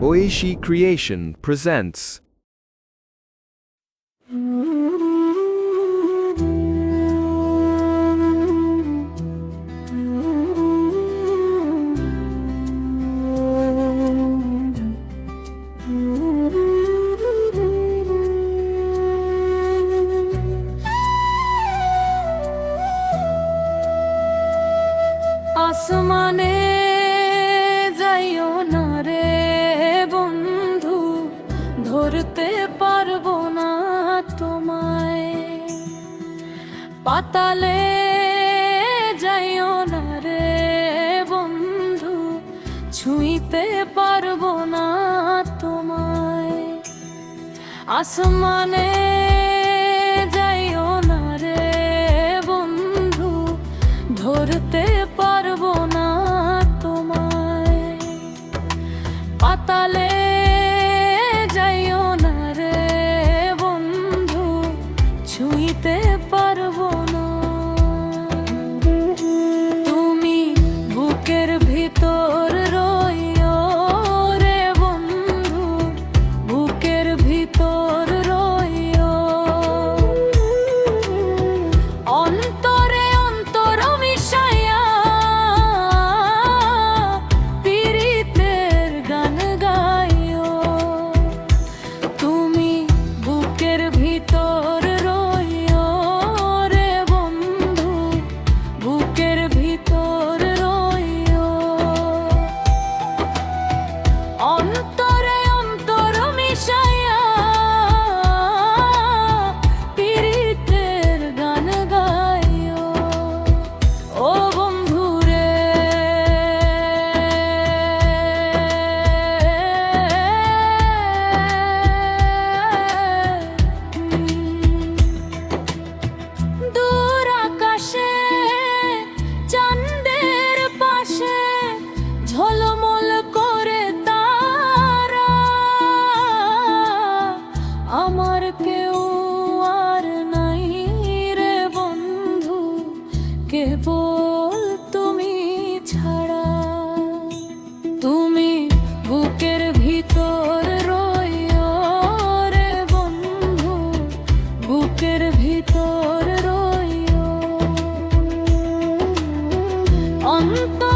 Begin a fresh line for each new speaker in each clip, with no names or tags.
Oishi Creation presents
পাতালে যাইও না রে বন্ধু ছুঁইতে পারব না তোমায়। আসমানে বুকের ভিতর রইও। অন্ত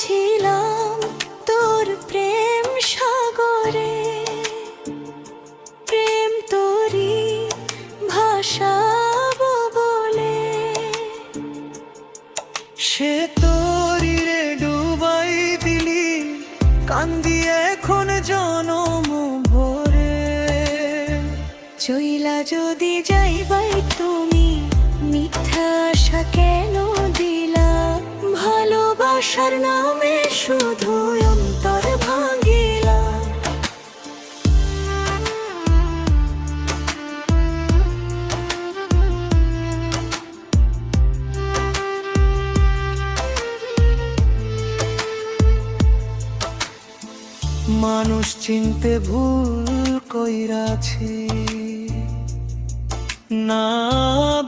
ছিলাম তোর প্রেম সাগরে প্রেম তোরি ভাষা বলে।
সে তোরি রে ডুবাই দিলি কান্দি এখন জনম ভরে।
চইলা যদি যাইবাই আশার নামে শুধু অন্তর
মানুষ চিনতে ভুল কইরাছি না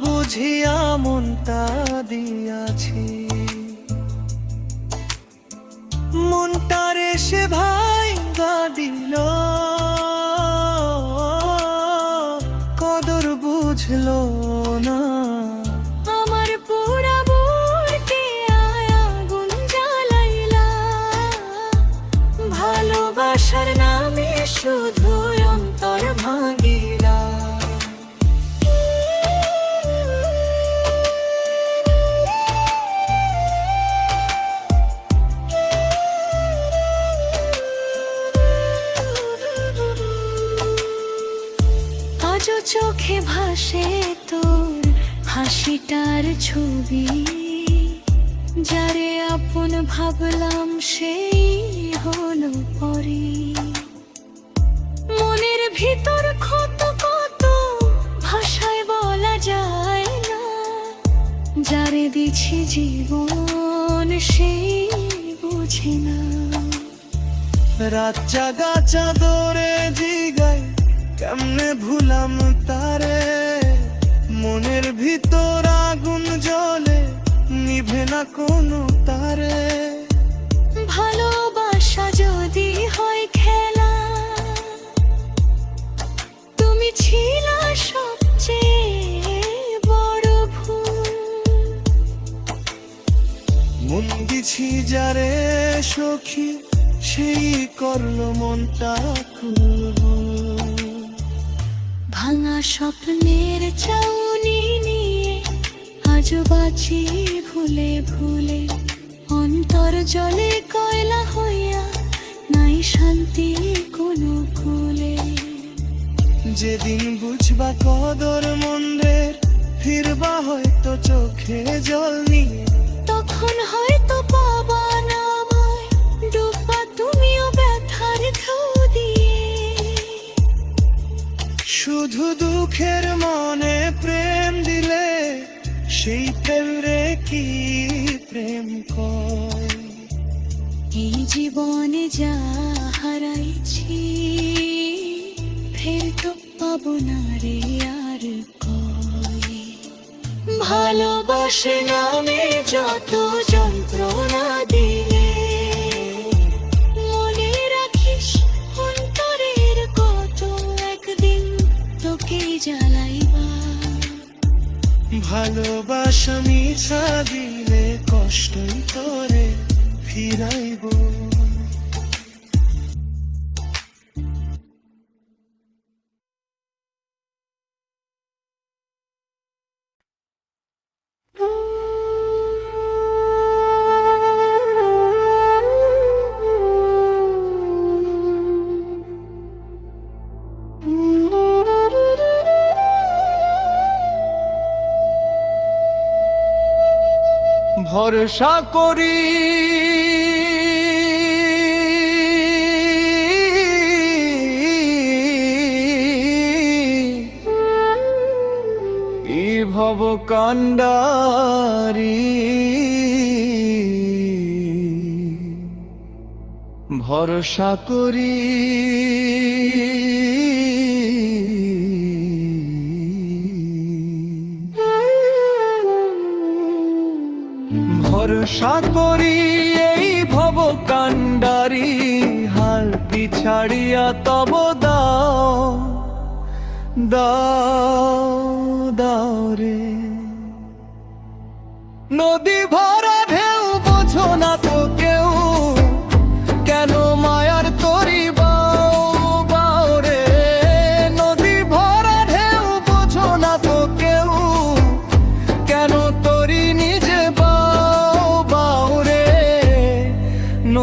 বুঝিয়া মনটা দিয়াছি। সে ভাই দিল কদর বুঝলো না।
আমার আগুন ভালোবাসার নামে শুধু হাসিটার ছবি, যারে আপন ভাবলাম সেই হলো পরে। মনের ভিতর ক্ষত কত ভাষায় বলা যায় না, যারে দিছি জীবন সেই বুঝে না।
রাত জাগা চাদরে জিগায়, কেমনে ভুলাম তারে? মনের ভিতর আগুন জ্বলে নিভে না কোনো তারে।
ভালোবাসা যদি হয় খেলা তুমি ছিল সবচেয়ে বড় ভুল।
মন দিছি যারে সখী সেই করল মনটা খুলবুল
ভাঙা স্বপ্নের নিয়ে আজ বাঁচি ভুলে ভুলে অন্তর জলে কয়লা হইয়া নাই শান্তি কোনো কুলে
যেদিন বুঝবা কদর মন্দের ফিরবা হয়তো চোখে জল নিয়ে।
তখন হয়তো পাবা না আমায় ডুববা তুমিও ব্যথার ঢেউ দিয়ে।
শুধু দুঃখের মনে সেই প্রেম রে কি প্রেম কয়?
এই জীবনে যা হারাইছি, ফের তো পাবো না রে আর কই ভালোবাসে নামে যত যন্ত্রণা দিলে
ভালোবাসা মিছা দিলে কষ্টই তোরে ফিরাইব। ভরসা করি। ভব কান্ডারি ভরসা করি। ভরসা পরি এই ভব কান্ডারি হাল পিছাড়িয়া তব দাও দাও দাও রে। নদী ভরা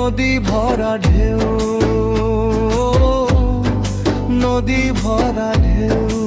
নদী ভরা ঢেউ নদী ভরা ঢেউ।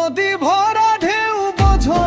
নদী ভরা ঢেউ বোঝো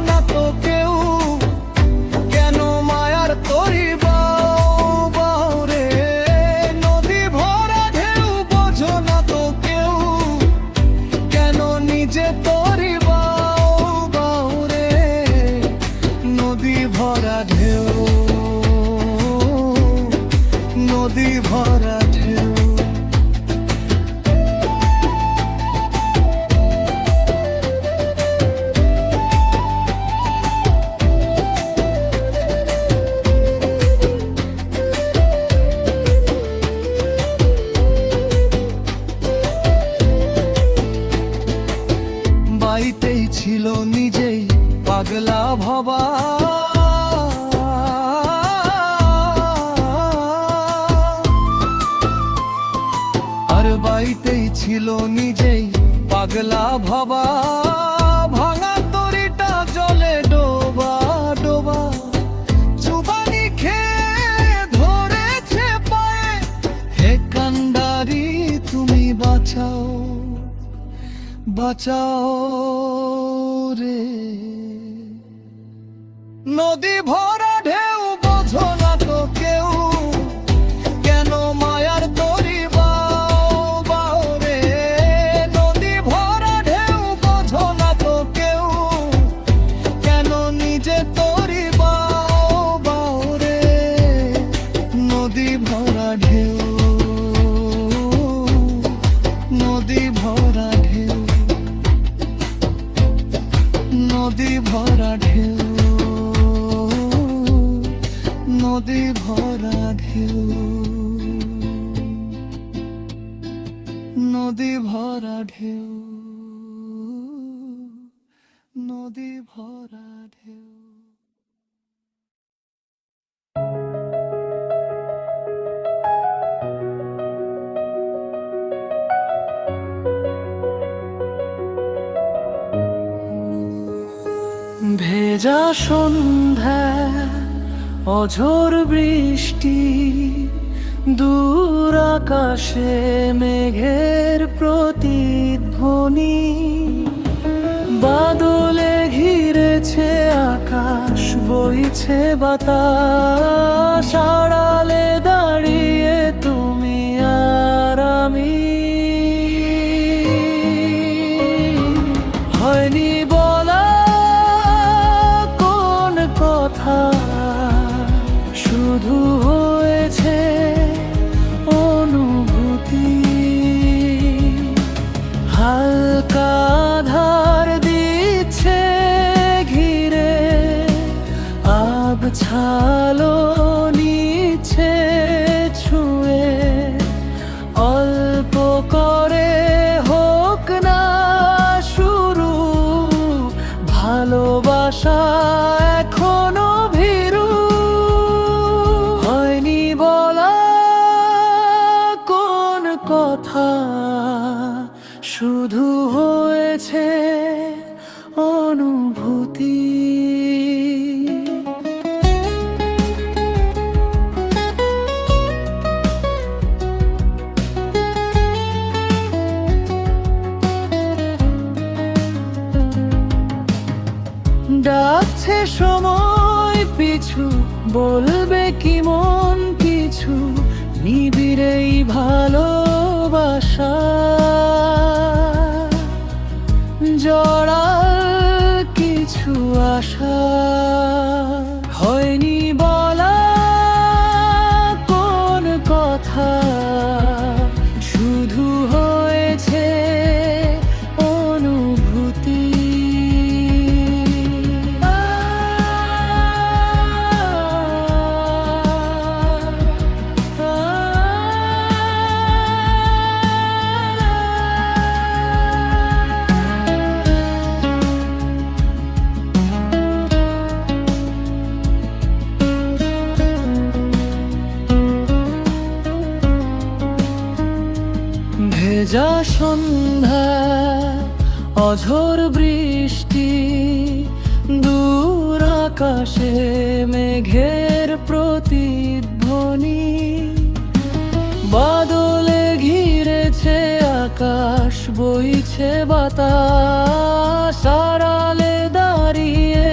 নিজেই ছিল নিজেই পাগলা ভাবা, ভাঙা তরিটা জলে ডোবা ডোবা। চুবানি খেয়ে ধরেছে পায়ে, হে কান্ডারি তুমি বাঁচাও বাঁচাও রে। নদী ভরা ঢেউ বোঝো ভেজা সন্ধ্যা অঝোর বৃষ্টি, দূর আকাশে মেঘের প্রতিধ্বনি। বাদলে ঘিরেছে আকাশ, বইছে বাতাস, আড়ালে দাঁড়িয়ে ছালো বলবে কি মন কিছু? নিবিড়েই ভালোবাসা।
বইছে বাতাস আড়ালে দাঁড়িয়ে